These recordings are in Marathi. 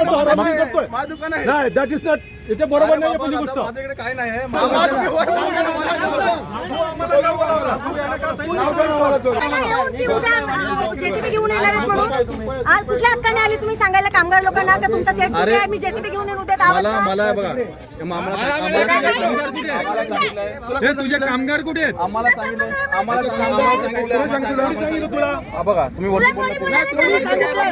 करतो हरामखोरी करतोय माझं दुकान आहे नाही दॅट इज नॉट इथे बरोबर नाही पहिली गोष्ट माझ्याकडे काही नाही आहे. मला- तू आम्हाला का बोलावला? तू याला का सांगितलं? जेसीबी घेऊन येणार आहेत म्हणून आज कुठल्या हक्काने आले तुम्ही सांगायला कामगार लोकांना का तुमचा सेट कुठे आहे मी जेसीबी घेऊन येऊन उद्या आवाज मला बघा हे हे तुझे कामगार कुठे आहेत आम्हाला सांगितलं आम्हाला तुला हा, बघा तुम्ही कोणी बोलायला सांगितलं.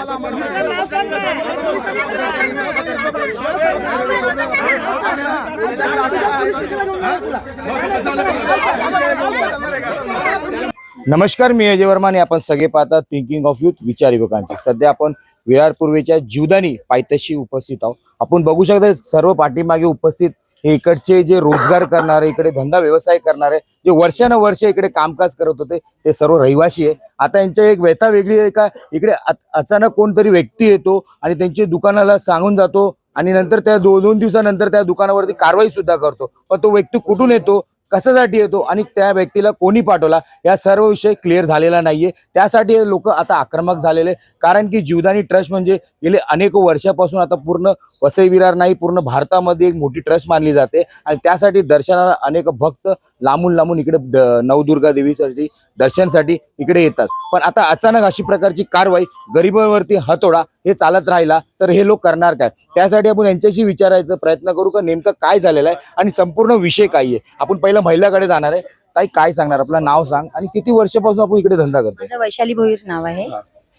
नमस्कार मी अजय वर्मा आणि आपण सगळे पाहतात थिंकिंग ऑफ युथ विचार युवकांची. सध्या आपण विरार पूर्वेच्या जीवदानी पायथ्याशी उपस्थित आहोत. आपण बघू शकता सर्व पाठीमागे उपस्थित हे इकडचे जे रोजगार करणारे इकडे धंदा व्यवसाय करणारे जे वर्षानुवर्ष इकडे कामकाज करत होते ते सर्व रहिवासी आहे. आता यांच्या एक व्यथा वेगळी आहे का? इकडे अचानक कोणतरी व्यक्ती येतो आणि त्यांच्या दुकानाला सांगून जातो आणि नंतर त्या दोन दोन दिवसानंतर त्या दुकानावरती कारवाई सुद्धा करतो. पण तो व्यक्ती कुठून येतो? कशासाठी येतो आणि त्या व्यक्तीला कोणी पाठवला या सर्व विषय क्लिअर झालेला नाहीये. त्यासाठी लोक आता आक्रमक झालेले कारण की जीवदानी ट्रस्ट म्हणजे गेले अनेक वर्षापासून आता पूर्ण वसई विरार नाही पूर्ण भारतामध्ये एक मोठी ट्रस्ट मानली जाते. आणि त्यासाठी दर्शनाला अनेक भक्त लांबून लांबून इकडे द- नवदुर्गा देवीसाठी दर्शनसाठी इकडे येतात. पण आता अचानक अशी प्रकारची कारवाई गरिबांवरती हतोडा हे चालत राहिला तर हे लोक करणार काय? त्यासाठी आपण यांच्याशी विचारायचा प्रयत्न करू का नेमकं काय झालेलं आहे? आणि संपूर्ण विषय काय आहे? आपण पहिला महिलाकडे जाणार आहे. ताई काय सांगणार? आपलं नाव सांग. आणि किती वर्षापासून आपण इकडे धंदा करतोय? माझं वैशाली भोईर नाव आहे.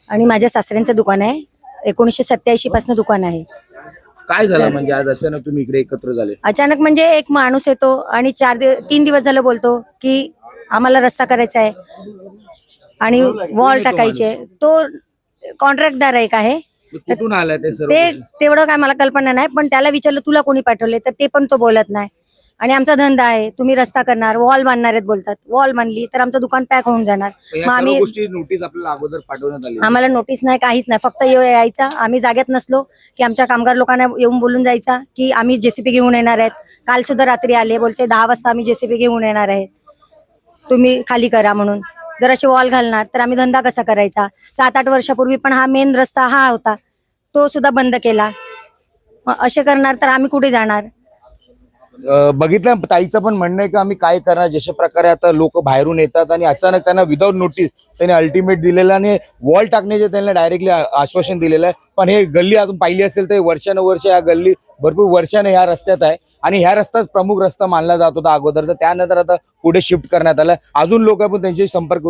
आणि माझ्या सासऱ्यांचं दुकान आहे. एकोणीसशे सत्याऐंशी पासून दुकान आहे. काय झालं? म्हणजे आज अचानक तुम्ही इकडे एकत्र झाले. अचानक म्हणजे एक माणूस येतो आणि चार दिवस तीन दिवस झालं बोलतो की आम्हाला रस्ता करायचा आहे. आणि वॉल टाकायचे तो कॉन्ट्रॅक्टदार एक आहे. कुठून आलाय ते सर्व ते तेवढं काय मला कल्पना नाही पण त्याला विचारलं तुला कोणी पाठवले तर ते पण तो बोलत नाही. आणि आमचा धंदा आहे. तुम्ही रस्ता करणार वॉल बांधणार आहेत बोलतात. वॉल बांधली तर आमचं दुकान पॅक होऊन जाणार. मग आम्ही गोष्टी नोटीस आपल्याला अगोदर पाठवण्यात आली. आम्हाला नोटीस नाही काहीच नाही. फक्त येऊ यायचा. आम्ही जागेत नसलो की आमच्या कामगार लोकांना येऊन बोलून जायचा की आम्ही जेसीबी घेऊन येणार आहेत. काल सुद्धा रात्री आले बोलते दहा वाजता आम्ही जेसीबी घेऊन येणार आहेत. तुम्ही खाली करा म्हणून. जर असे वॉल घालणार तर आम्ही धंदा कसा करायचा? सात आठ वर्षापूर्वी पण हा मेन रस्ता हा होता. तो सुद्धा बंद केला. असे करणार तर आम्ही कुठे जाणार? बघितलं ताईचं पण म्हणणं आहे की आम्ही काय करणार? जशा प्रकारे आता लोक बाहेरून येतात आणि अचानक त्यांना विदाऊट नोटीस त्यांनी अल्टिमेट दिलेलं आणि वॉल टाकण्याचे त्यांना डायरेक्टली आश्वासन दिलेलं आहे. पण हे गल्ली अजून पाहिली असेल तर वर्षानुवर्ष या गल्ली भरपूर वर्षाने ह्या रस्त्यात आहे. आणि ह्या रस्ताच प्रमुख रस्ता मानला जात होता अगोदर. तर त्यानंतर आता पुढे शिफ्ट करण्यात आलं. अजून लोक पण त्यांच्याशी संपर्क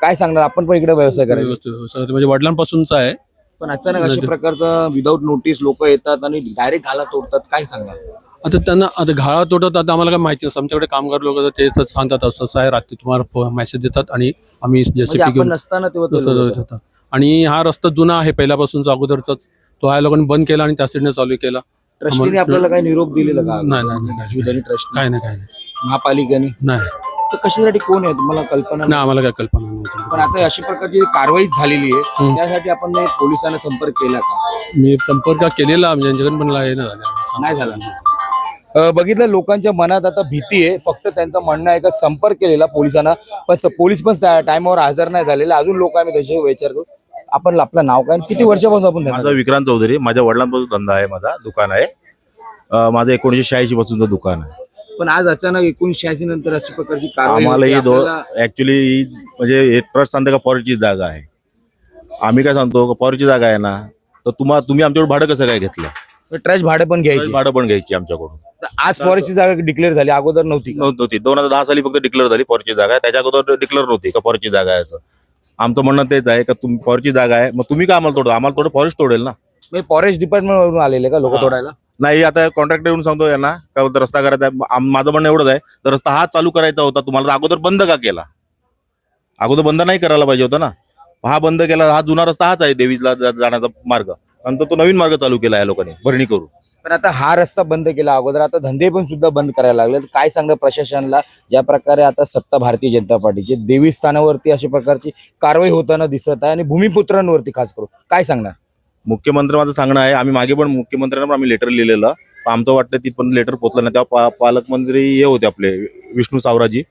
काय सांगणार? आपण पण इकडे व्यवसाय व्यवस्थित म्हणजे वडिलांपासूनचा आहे. पण अचानक अशा प्रकारचं विदाऊट नोटीस लोक येतात आणि डायरेक्ट घाला तोडतात. काय सांगणार? आता त्यांना आता घाळा तोडत आता आम्हाला काय माहिती नसतं. आमच्याकडे कामगार लोक ते सांगतात असं असं आहे रात्री तुम्हाला मेसेज देतात आणि आम्ही म्हणजे आपण घेऊन नसताना तेव्हा ते तसं. आणि हा रस्ता जुना आहे पहिल्यापासूनचा अगोदरचाच. तो ह्या लोकांनी बंद केला आणि त्या साईडने चालू केला. ट्रस्टीने आपल्याला काही निरोप दिलेला का? नाही नाही नाही, नाही. जीवदानी ट्रस्ट काय नाही काय नाही. महापालिकेने. नाही. तर कशासाठी कोण आहे? तुम्हाला कल्पना नाही. नाही? आम्हाला काय कल्पना नव्हती पण आता अशी प्रकारची कारवाई झालेली आहे. त्यासाठी आपण पोलिसांना संपर्क केला का? मी संपर्क केलेला म्हणजे पण नाही झाला. नाही झाला. बघितलं लोकांच्या मनात आता भीती आहे. फक्त त्यांचं म्हणणं आहे का संपर्क केलेला पोलिसांना. पण पोलीस पण टायमावर हजर नाही झालेले. अजून लोक आम्ही त्याचे विचार करू. आपण आपलं नाव काय किती वर्षापासून आपण माझा विक्रांत चौधरी. माझ्या वडिलांपासून धंदा आहे माझा दुकान आहे. माझं एकोणीशे शहाऐंशी पासूनचं दुकान आहे. पण आज अचानक एकोणीशे शहाऐंशी नंतर अशी प्रकारची आम्हाला. ही ऍक्च्युली म्हणजे हे ट्रस्ट सांगते का फॉरेस्टची जागा आहे. आम्ही काय सांगतो फॉरेस्टची जागा आहे ना तर तुम्हाला तुम्ही आमच्याकडून भाडं कसं काय घेतलं? ट्रस्ट भाडं पण घ्यायची. भाडं पण घ्यायची आमच्याकडून. तर आज फॉरेस्टची जागा डिक्लेअर झाली अगोदर नव्हती का? नव्हती. दोन हजार दहा साली फक्त डिक्लेअर झाली फॉरेस्टची जागा. आहे त्याच्या अगोदर डिक्लेअर नव्हती का फॉरेस्टची जागा आहे असं? आमचं म्हणणं तेच आहे का तुम्ही फॉरेस्टची जागा आहे. मग तुम्ही काय आम्हाला तोडतो? आम्हाला थोडं फॉरेस्ट तोडेल ना. म्हणजे फॉरेस्ट डिपार्टमेंट वरून आलेले का लोक तोडायला? नाही आता कॉन्ट्रॅक्टर येऊन सांगतो यांना. का बोलतो रस्ता करायचा आहे. आम- माझं म्हणणं एवढंच आहे. तर रस्ता हा चालू करायचा होता. तुम्हाला तर अगोदर बंद का केला? अगोदर बंद नाही करायला पाहिजे होता ना. हा बंद केला. हा जुना रस्ता हाच आहे देवीला जा- जाण्याचा मार्ग. नंतर तो नवीन मार्ग चालू केला या लोकांनी भरणी करून. पण आता हा रस्ता बंद केला अगोदर आता धंदे पण सुद्धा बंद करायला लागले. तर काय सांगणार प्रशासनाला? ज्या प्रकारे आता सत्ता भारतीय जनता पार्टीची देवी स्थानावरती अशा प्रकारची कारवाई होताना दिसत आहे आणि भूमिपुत्रांवरती खास करून. काय सांगणार? मुख्यमंत्री माझं सांगणं आहे आम्ही मागे पण मुख्यमंत्र्यांना पण आम्ही लेटर लिहिलेलं. आमचं वाटतं तिथपर्यंत लेटर पोहोचलं नाही. तेव्हा पा- पालकमंत्री हे होते आपले विष्णू सावराजी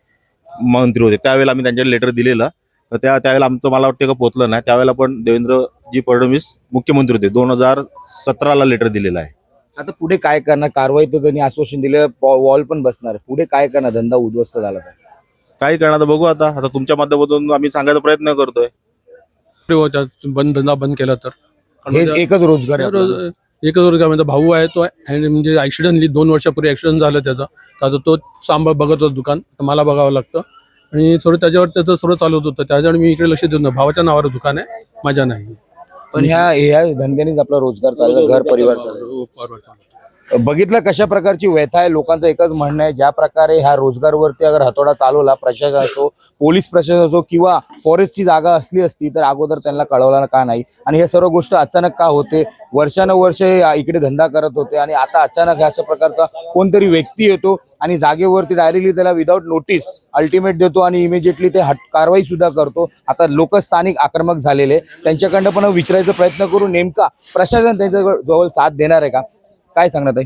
मंत्री होते. त्यावेळेला आम्ही त्यांच्याकडे लेटर दिलेलं. तर त्या त्यावेळेला आमचं मला वाटतं का पोहोचलं नाही. त्यावेळेला पण देवेंद्र जी फडणवीस मुख्यमंत्री होते. दोन हजार सतराला लेटर दिलेलं आहे. आता पुढे काय करणार? कारवाई तर त्यांनी आश्वासन दिलं वॉल पण बसणार. पुढे काय करणार? धंदा उद्ध्वस्त झाला तर. काय करणार? तर बघू आता. आता तुमच्या माध्यमातून आम्ही सांगायचा प्रयत्न करतोय. होत्या बंद धंदा बंद केला तर. हे एकच रोजगार आहे एकच रोजगार म्हणजे भाऊ आहे तो आणि म्हणजे ऍक्सिडेंटली दोन वर्षापूर्वी ऍक्सिडेंट झालं त्याचा. तर आता तो सांभाळ बघत होता दुकान. तर मला बघावं लागतं. आणि थोडं त्याच्यावर त्याचं सर्व चालवत होतं. त्याच्यावर मी इकडे लक्ष देतो भावाच्या नावावर दुकान आहे. माझ्या नाही. पण ह्या ह्या धंद्यानेच आपला रोजगार चालला घर परिवार चालला. बघितलं कशा प्रकारची व्यथा आहे लोकांचं एकच म्हणणं आहे ज्या प्रकारे ह्या रोजगारवरती अगर हातोडा चालवला प्रशासन असो पोलीस प्रशासन असो किंवा फॉरेस्टची जागा असली असती तर अगोदर त्यांना कळवला का नाही? आणि हे सर्व गोष्ट अचानक का होते? वर्षानुवर्ष इकडे धंदा करत होते आणि आता अचानक ह्या अशा प्रकारचा कोणतरी व्यक्ती येतो आणि जागेवरती डायरेक्टली त्याला विदाऊट नोटीस अल्टिमेट देतो आणि इमिजिएटली ते हट कारवाई सुद्धा करतो. आता लोक स्थानिक आक्रमक झालेले त्यांच्याकडनं पण विचारायचा प्रयत्न करू नेमका प्रशासन त्यांच्या जवळ साथ देणार आहे का? काय सांगणार ताई?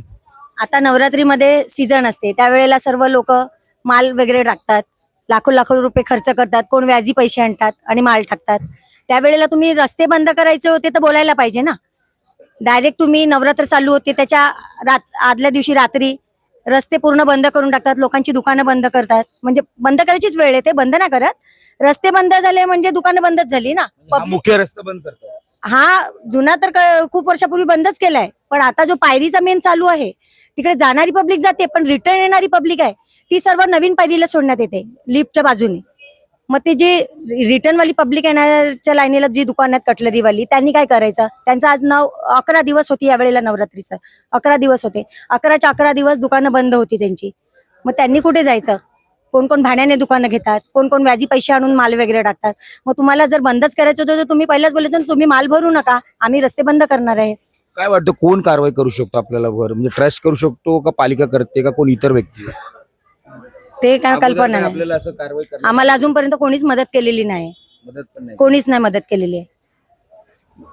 आता नवरात्रीमध्ये सीझन असते. त्यावेळेला सर्व लोक माल वगैरे टाकतात. लाखो लाखो रुपये खर्च करतात. कोण व्याजी पैसे आणतात आणि माल टाकतात. त्यावेळेला तुम्ही रस्ते बंद करायचे होते तर बोलायला पाहिजे ना? डायरेक्ट तुम्ही नवरात्र चालू होते. त्याच्या रात आदल्या दिवशी रात्री रस्ते पूर्ण बंद करून टाकतात लोकांची दुकानं बंद करतात. म्हणजे बंद करायचीच वेळ आहे ते बंद नाही करत. रस्ते बंद झाले म्हणजे दुकानं बंदच झाली ना. हा मुख्य रस्ता बंद करतो. हा जुना तर क- खूप वर्षापूर्वी बंदच केलाय. पण आता जो पायरीचा मेन चालू आहे तिकडे जाणारी पब्लिक जाते पण रिटर्न येणारी पब्लिक आहे ती सर्व नवीन पायरीला सोडण्यात येते लिफ्टच्या बाजूने. मग ते जे रिटर्न वाली पब्लिक येणाऱ्या लाईनीला जी दुकान आहेत कटलरीवाली त्यांनी काय करायचं? त्यांचं आज नाव अकरा दिवस होती यावेळेला नवरात्रीचं. अकरा दिवस होते. अकराच्या अकरा दिवस दुकानं बंद होती त्यांची. मग त्यांनी कुठे जायचं? कोण कोण भाड्याने दुकानं घेतात? कोण कोण व्याजी पैसे आणून माल वगैरे टाकतात? मग तुम्हाला जर बंदच करायचं होतं तर तुम्ही पहिल्याच बोलायचं ना, तुम्ही माल भरू नका. आम्ही रस्ते बंद करणार आहे. काय वाटतं कोण कारवाई करू शकतो आपल्याला वर म्हणजे ट्रस्ट करू शकतो का पालिका करते का कोण इतर व्यक्ती? ते काय कल्पना नाही. आपल्याला असं कारवाई करण्यास आम्हाला अजूनपर्यंत कोणीच मदत केलेली नाही. मदत पण नाही. कोणीच नाही मदत केलेली. आहे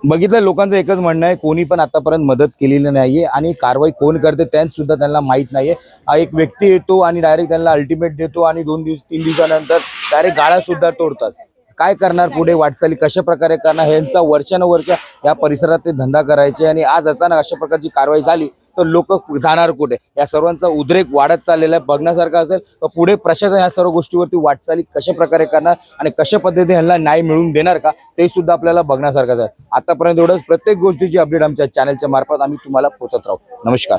बघितलं लोकांचं एकच म्हणणं आहे कोणी पण आतापर्यंत मदत केलेली नाहीये आणि कारवाई कोण करते त्यांच सुद्धा त्यांना माहीत नाहीये. हा एक व्यक्ती येतो आणि डायरेक्ट त्यांना अल्टिमेट देतो आणि दोन दिवस तीन दिवसानंतर डायरेक्ट गाळा सुद्धा तोडतात. काय करणार पुढे वाटचाली कशा प्रकारे करणार ह्यांचा वर्षानुवर्ष या परिसरात ते धंदा करायचे आणि आज अचानक अशा प्रकारची कारवाई झाली तर लोक जाणार कुठे? या सर्वांचा उद्रेक वाढत चाललेला आहे. बघण्यासारखा असेल तर पुढे प्रशासन या सर्व गोष्टीवरती वाटचाली कशा प्रकारे करणार आणि कशा पद्धतीने ह्यांना न्याय मिळवून देणार का ते सुद्धा आपल्याला बघण्यासारखंच आहे. आतापर्यंत एवढंच. प्रत्येक गोष्टीची अपडेट आमच्या चॅनलच्या मार्फत आम्ही तुम्हाला पोहोचत राहू. नमस्कार.